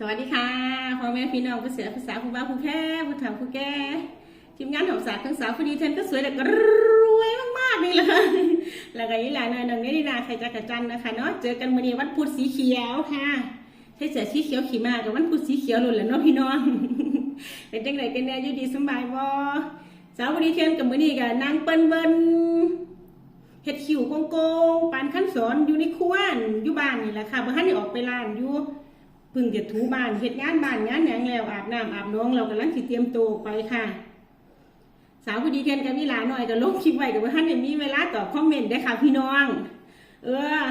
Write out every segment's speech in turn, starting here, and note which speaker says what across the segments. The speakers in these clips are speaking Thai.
Speaker 1: สวัสดีค่ะพ่อแม่พี่น้องผู้เสียภาษาผู้บ้าผู้แพ้ผู้เฒ่าผู้แก่ทีมงานของศาสตร์ทั้งสาวผู้ดีเทนก็สวยแต่ก็รวยมากๆนี่แหละค่ะแล้วก็ยี่หลานหนึ่งนี่นาใครจะกระจันนะคะเนาะเจอกันวันนี้วันพุธสีเขียวค่ะใช้เสือสีเขียวขี่มากับวันพุธสีเขียวหล่นแล้วเนาะพี่น้องเป็นจังไรกันแน่ยู่ดีสบายบ่สาวผู้ดีเทนกับมือนี้กับนางเปิ้นเบิ้นเฮ็ดคิวโกงโกงปานขั้นสอนอยู่ในครัวนอยู่บ้านนี่แหละค่ะบ่อทันได้ออกไปร้านอยู่ พิ่งจะถูบ้านเฮ็ดงานบ้านงานหยังแล้วอาบน้ำอาบน้องเรากำลังสิเตรียมตัวไปค่ะ สาวผู้ดีเทนกับวิลาหน่อยก็ลงคลิปไว้ก็บ่ทันมีเวลาตอบคอมเมนต์ได้ค่ะพี่น้อง เออ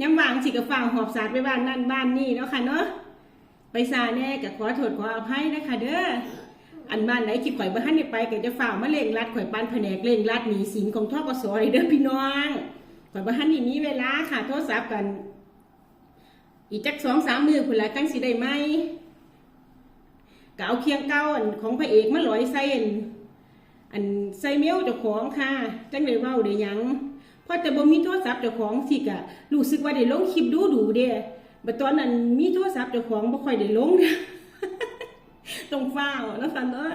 Speaker 1: ยามว่างสิก็ฟ้าหอบสาดไปบ้านนั่นบ้านนี่เนาะค่ะเนาะไปซาแน่ก็ขอโทษขออภัยนะคะเด้ออันบ้านไหนคิดข่อยบ่ทันได้ไปก็จะฝ่ามาเล่งรัดข่อยปานแผนกเล่งรัดหนีสินของทอกสเลยเด้อพี่น้องข่อยบ่ทันได้มีเวลาค่ะโทรศัพท์กัน อีกจักสองสามมือพุ่นละจังสิได้ไหมก็เอาเคียงเก่าอันของพระเอกมาลอยใส่อันอันใส่เมลเจ้าของค่ะจังได้เว้าได้หยังพอแต่บ่มีโทรศัพท์เจ้าของสิก็รู้สึกว่าได้ลงคลิปดูดูเด้บัดตอนนั้นมีโทรศัพท์เจ้าของบ่ค่อยได้ลงต้องเฝ้านะคะเนาะ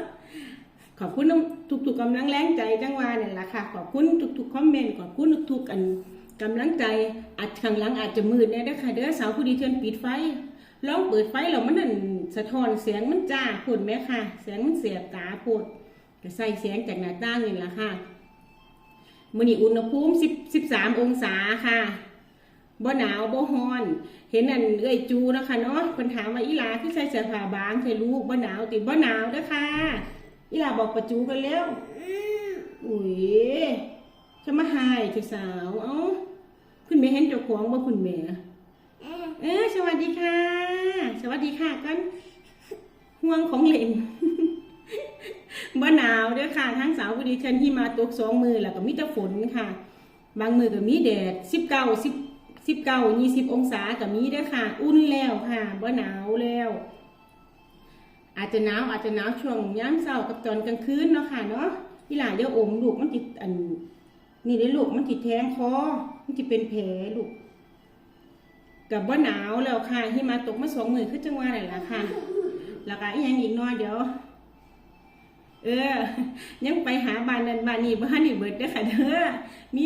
Speaker 1: ขอบคุณทุกๆกำลังแรงใจจังหวาเนี่ยแหละค่ะ ขอบคุณทุกๆคอมเมนต์ขอบคุณทุกๆอัน กำลังใจอาจข้างหลังอาจจะมืดเนี่ยนะคะเด้อสาวผู้ดีเทือนปิดไฟลองเปิดไฟแล้วมันนั่นสะท้อนแสงมันจ้าพูดไหมค่ะแสงมันเสียบตาพูดก็ใส่แสงจากหน้าต่างนี่แหละค่ะมื้อนี้อุณหภูมิ10 13 องศาค่ะบ่หนาวบ่ฮ้อน เห็นอันเอ้ยจูนะคะเนาะเพิ่นถามว่าอีหลาคือใส่เสื้อผ้าบางใส่ลูกบ่หนาวติบ่หนาวเด้อค่ะอีหลาบอกประจูกันแล้วอุ้ย จะมาหายเจ้าสาว เอ้าคุณแม่เห็นเจ้าของบ่คุณแม่เออสวัสดีค่ะ สวัสดีค่ะกันห่วงของเล่นบ่หนาวเด้อค่ะทั้งสาวบุรีเชิญที่มาตกสองมือแล้วก็มีแต่ฝนค่ะ บางมือก็มีแดดสิบเก้าสิบสิบเก้ายี่สิบองศาก็มีเด้อค่ะ อุ่นแล้วค่ะบ่หนาวแล้ว อาจจะหนาวอาจจะหนาวช่วงยามเช้ากับตอนกลางคืนเนาะค่ะเนาะที่หลานเดี๋ยวอมลูกมันติดอัน นี่ได้ลูกมันติดแทงคอมันจะเป็นแผลลูกกับบ่าหนาวแล้วค่ะที่มาตกมาสองมือคือจังหวะไหนล่ะค่ะแล้วก็อีกอย่างอีกน้อยเดี๋ยว เออ ยังไปหาบ้านนั้นบ้านนี้บ้านนี้เบิดได้ค่ะเด้อมี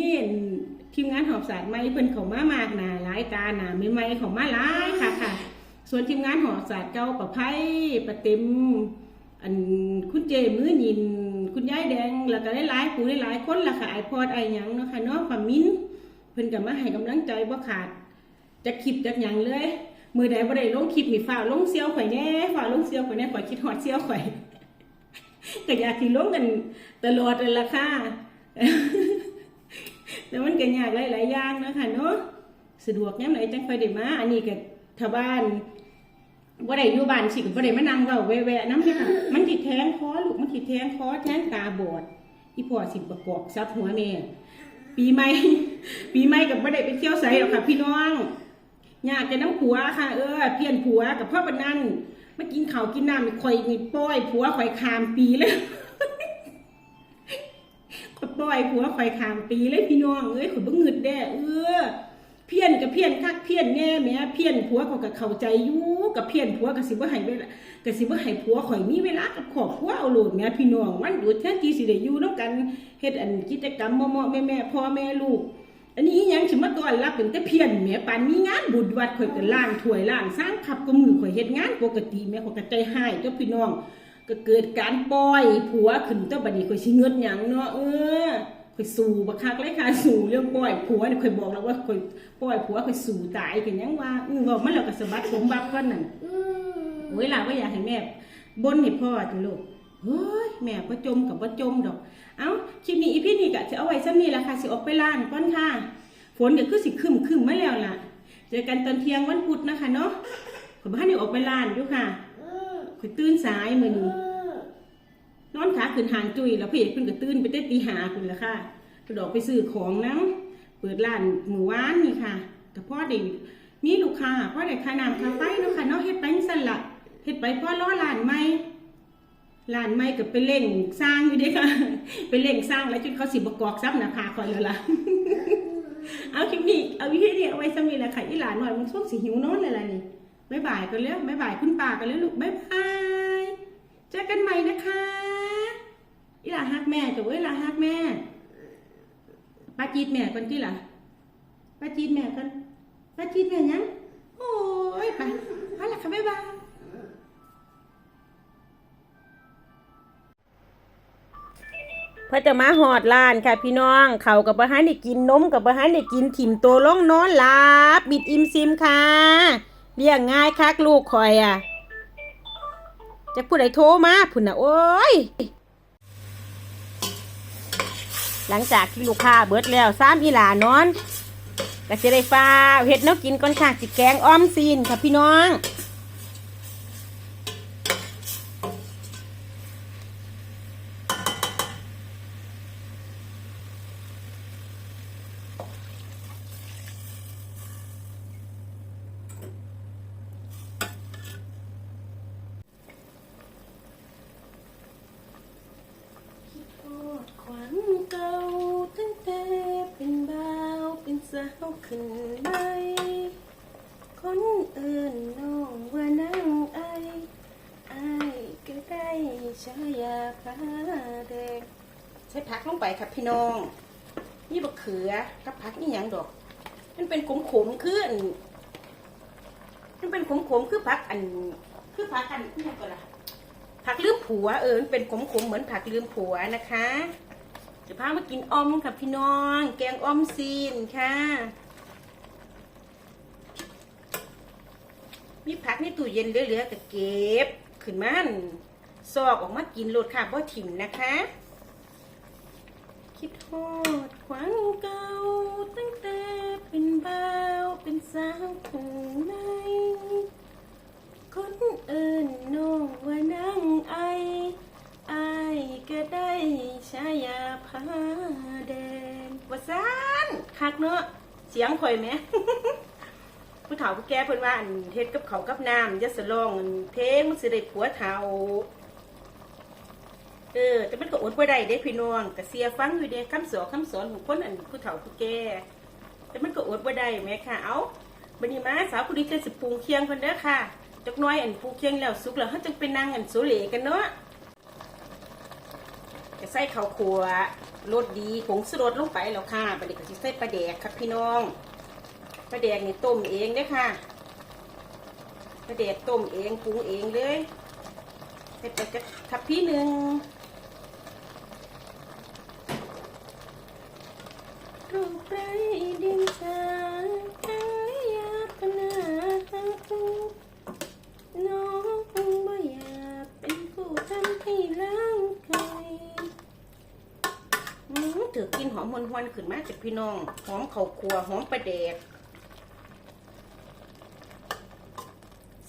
Speaker 1: ทีมงานหอบสารไม้เพิ่นเขามามากหนาหลายตาหนาไม่ไม่เขามาหลายค่ะค่ะ ส่วนทีมงานหอบสารเก่าประไพประเต็ม อันคุณเจมือยิน คุณยายแดง แล้วก็หลายผู้หลายคนล่ะค่ะไอพอดไอยังเนาะค่ะเนาะความมิ้นเพิ่นก็มาให้กำลังใจบ่ขาดจะคลิปจากหยังเลยมือใดบ่ได้ลงคลิปนี่ฝ่าลงเซียวข่อยแน่ฝ่าลงเซียวข่อยแน่ข่อยคิดฮอดเซียวข่อยก็อยากที่ลงกันตลอดเลยล่ะค่ะแต่มันก็ยากหลายๆอย่างเนาะค่ะเนาะสะดวกยามไหนจังค่อยได้มาอันนี้ก็ถ้าบ้าน บ่ได้อยู่บ้านสิก็บ่ได้มานั่งเว้าแวะๆนำเด้อค่ะมันสิแทงคอลูกมันสิแทงคอแทงตาบอดอีพ่อสิประกอบซับหัวแม่ปีใหม่ ปีใหม่ก็บ่ได้ไปเที่ยวไสหรอกค่ะ พี่น้องอยากจะน้ำผัวค่ะเออเพี้ยนผัวกับพ่อปนนั้นมากินข้าวกินน้ำนี่ข่อยนี่ป้อยผัวข่อยคามปีเลยข่อยปล่อยผัวข่อยขามปีเลยพี่น้องเอ้ยข่อยบ่งึดแด้เออ เพี้ยนกับเพี้ยนคักเพี้ยนแน่แม่เพี้ยนผัวเขาก็เข้าใจอยู่กับเพี้ยนผัวก็สิบ่ให้เวลาก็สิบ่ให้ผัวข่อยมีเวลากับครอบครัวเอาโลดแม่พี่น้องวันหยุดแท้ที่สิได้อยู่นำกันเฮ็ดอันกิจกรรมเหมาะๆแม่ๆพ่อแม่ลูก อันนี้ยังสิมาต้อนรับเป็นแต่เพี้ยนแม่ปานมีงานบุญวัดข่อยก็ล้างถ้วยล้างสร้างขับก็มือข่อยเฮ็ดงานปกติแม่ข่อยก็ใจหายเจ้าพี่น้อง ก็เกิดการปล่อยผัวขึ้นเจ้าบัดนี้ข่อยสิเงิดหยังเนาะเออ ข่อยสู้บักคักเลยค่ะสู้เรื่องปล่อยผัวนี่ข่อยบอกแล้วว่าข่อยปล่อยผัวข่อยสู้ตายกันยังว่าอือบอกมันแล้วก็สะบัดสมบัติก่อนนั่นโอ้ยล่ะว่าอยากให้แม่บ่นให้พ่อติลูกเฮ้ยแม่บ่จมกับบ่จมดอก เอ้าคลิปนี้อีพี่นี่ก็สิเอาไว้ซ้ำนี้ล่ะค่ะสิออกไปล้านก่อนค่ะ ฝนก็คือสิครึมครึมมาแล้วล่ะ เจอกันตอนเที่ยงวันพุธนะคะเนาะข่อยบ่ทันได้ออกไปล้านอยู่ค่ะข่อยตื่นสายมื้อนี้ นอนขาขึ้นหางจุยแล้วพี่เอกเพิ่นก็ตื่นไปเต้นตีหาคุณละค่ะกระดอกไปซื้อของน้ำเปิดร้านหมู่ว้านนี่ค่ะกับพ่อเด็กมีลูกค้าพ่อเด็กค่าน้ำคาไฟเนาะค่ะเนาะเฮ็ดไปจั่งซั่นละเฮ็ดไปพ่อล้อร้านใหม่ร้านใหม่ก็ไปเล่งสร้างอยู่ด้ค่ะไปเล่งสร้างแล้วจนเขาสิบกอกซับน้าผาคอยแล้วล่ะเอาคลิปนี้เอาวิธีนี้เอาไว้สำนีแหละค่ะอีหลานหน่อยมันช่วงสิหิวนอนเลยล่ะนี่บ๊ายบายกันแล้วบ๊ายบายคุณป้ากันแล้วลูกบ๊ายบายเจอกันใหม่นะคะ อีหลาฮักแม่จะเว้ยอีหลาฮักแม่ป้าจีดแม่ก่อนที่ล่ะป้าจีดแม่ก่อนป้าจีดแม่ยังโอ้ยไปเอาล่ะค่ะบ๊ายบายเพื่อจะมาหอดร้านค่ะพี่น้องเขากับบะฮันได้กินนมกับบะฮันได้กินถิ่มโตล่องนอนหลับบิดอิมซิมค่ะเรียกง่ายคักลูกคอยอะจะพูดไอ้โทรมาพุ่นน่ะโอ้ย หลังจากที่ลูกค้าเบิดแล้วซ้ำอีหลานอนก็จะได้ฟ้าเห็ดแนวกินก่อนค่ะสิแกงอ้อมซีนค่ะพี่น้อง โทษขวัญเก่าตั้งแต่เป็นบ่าวเป็นสาวขึ้นไปคน เอื่นน้องว่านั่งไอไอายก็ได้ฉายาฟ้าแดงใส่ผักลงไปครับพี่น้องนี่บะเขือกับผักนี่ยังดอก มันเป็นขมขมๆคืออันมันเป็นขมขมคือผักอัน คือผักอันนี่ยังก็ล่ะผักลืมผัวเออมันเป็นขมๆเหมือนผักลืมผัวนะคะจะพามากินอมกับพี่น้อง แกงอมซีนค่ะ มีผักในตู้เย็นเหลือๆก็เก็บ ขึ้นมันซอกออกมากินโลดค่ะบ่ถิ่มนะคะ คิดทอดขวางเก่าตั้งแต่เป็นบ่าวเป็นสาวถึงในคนเอื่นน้องว่านั่งไอไอก็ได้ฉายาพาแดนว่าซานคักเนาะเสียงข่อยไหม ผู้เฒ่าผู้แก่เพิ่นว่าอันเฮ็ดกับเขาวกับน้ำอยะสะลองอันเพลงมันสิได้ผัวเฒ่าเออแต่มันก็อดบ่ได้เด้พี่น้องก็เสียฟังอยู่เด้คำสอนคำสอนของคนอันผู้เฒ่าผู้แก่แต่มันก็อดบ่ได้แม่ค่ะเอาบัดนี้มาสาวผู้นี้จะสิปรุงเคียงเพิ่นเด้อค่ะจักหน้อยอันปรุงเคียงแล้วสุกแล้วเฮาจังไปนั่งอันโซเลกันเนาะจะใส่ข้าวคั่วรสดีผงชูรสลงไปแล้วค่ะบัดนี้ก็สิใส่ปลาแดกครับพี่น้อง ปลาแดกนี่ต้มเองเด้ค่ะปลาแดกต้มเองปรุงเองเลยใส่ไปจะทับพี่หนึ่งรูปไรดินสาทั้งยาปนาทั้งทุกน้องคงไม่อยากเป็นผู้ทำให้ร่างกายอืมถือกินหอมหวนหวนๆขึ้นมาจากพี่น้อง หอมเข่าครัว หอมปลาแดก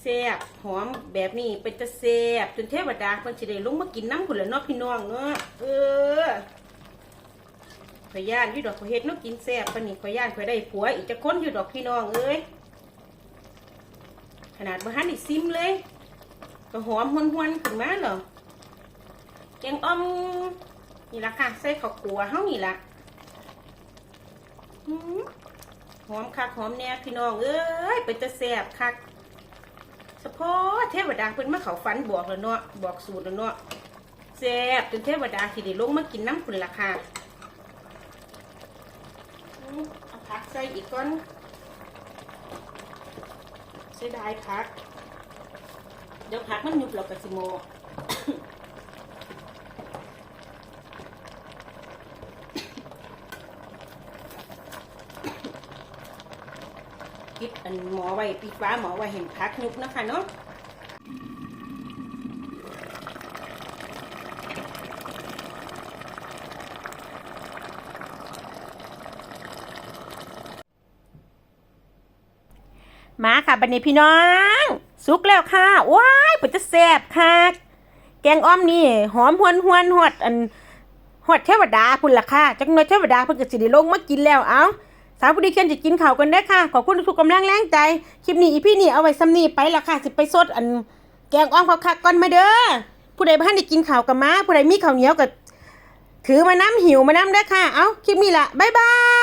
Speaker 1: แซ่บหอมแบบนี้เป็นตะแซ่บจนเทวดาเพิ่นสิได้ลงมากินน้ำผุนละเนาะพี่น้องเนาะเออขอยย่านอยู่ดอกขอยเฮ็ดนกกินแซ่บปานนี้ขอยย่านขอยได้ผัวอีกจะค้นอยู่ดอกพี่น้องเอ้ยขนาดบ่ทันได้ซิมเลย ก็หอมหวนๆขึ้นมาเหรอแกงอ่อมนี่ละค่ะใส่ข้าวคั่วเฮานี่ละหอมคักหอมแน่พี่น้องเอ้ยเป็นตะแซ่บคัก เฉพาะเทวดาเพิ่นมาเขาฝันบอกแล้วเนาะบอกสูตรแล้วเนาะแซ่บจนเทวดาสิได้ลงมากินน้ำพุ่นล่ะค่ะเอาผักใส่อีกก้อนใส่ได้ผัก เดี๋ยวผักมันยุบเรากระสิโม ปิดอันหมอไว้ปิดฟ้าหมอไว้เห็นพักยุบนะคะเนาะมาค่ะบันนี้พี่น้องสุกแล้วค่ะว้ายเปิดจะแซบค่ะ แกงอ้อมนี่หอมหวนหวนหอดอันหอดเทวดาพุ่นล่ะค่ะจักหน่อยเทวดาเพิ่นก็สิได้ลงมากินแล้วเอ้า สาวผู้ดีเคียนจะกินข่าวกันได้ค่ะ ขอบคุณทุกกำลังแรงใจ คลิปนี้อีพี่นี่เอาไว้ซ้ำนี่ไปละค่ะ สิไปสดอันแกงอ้อมคักก่อนมาเด้อ ผู้ใดบ้านได้กินข่าวกับมา ผู้ใดมีข่าวเหนียวก็ถือมาน้ำหิวมาน้ำได้ค่ะ เอาคลิปนี้ละบ๊ายบาย